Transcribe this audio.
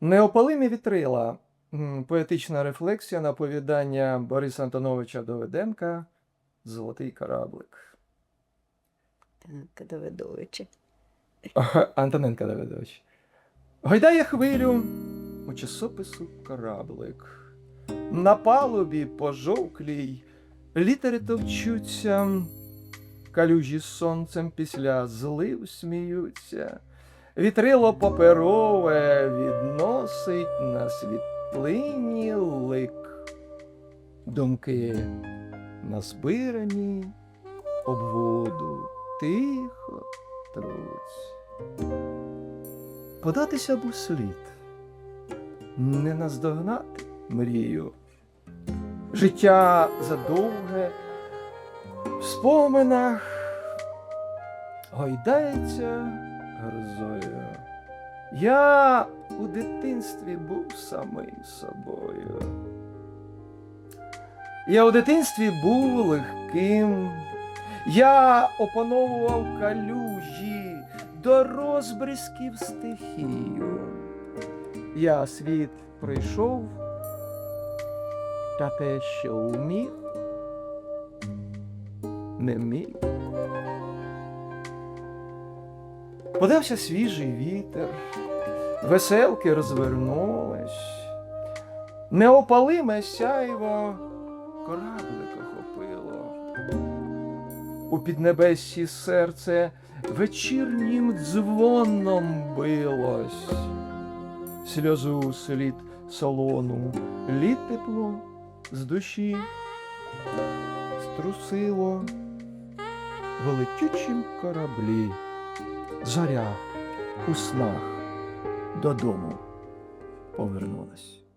Неопалимі вітрила. Поетична рефлексія на оповідання Бориса Антоновича Доведенка Золотий кораблик. Так, Давидовича. Антоненка Давидович. Гойдає хвилю у часопису кораблик. На палубі пожовклій літери товчуться, калюжі сонцем після злив сміються. Вітрило паперове відносить на світлині лик. Думки назбирані об воду тихо труться. Податися б у слід, не наздогнати мрію. Життя задовге, в споминах гойдається грозою. Я у дитинстві був самим собою. Я у дитинстві був легким. Я опановував калюжі до розбризків стихію. Я світ пройшов, та те, що умів, не міг. Подався свіжий вітер, веселки розвернулись, неопалиме сяйво кораблик охопило. У піднебессі серце вечірнім дзвоном билось, сльозу слід солону, лід тепло з душі струсило в летючім кораблі. Заря у снах додому повернулась.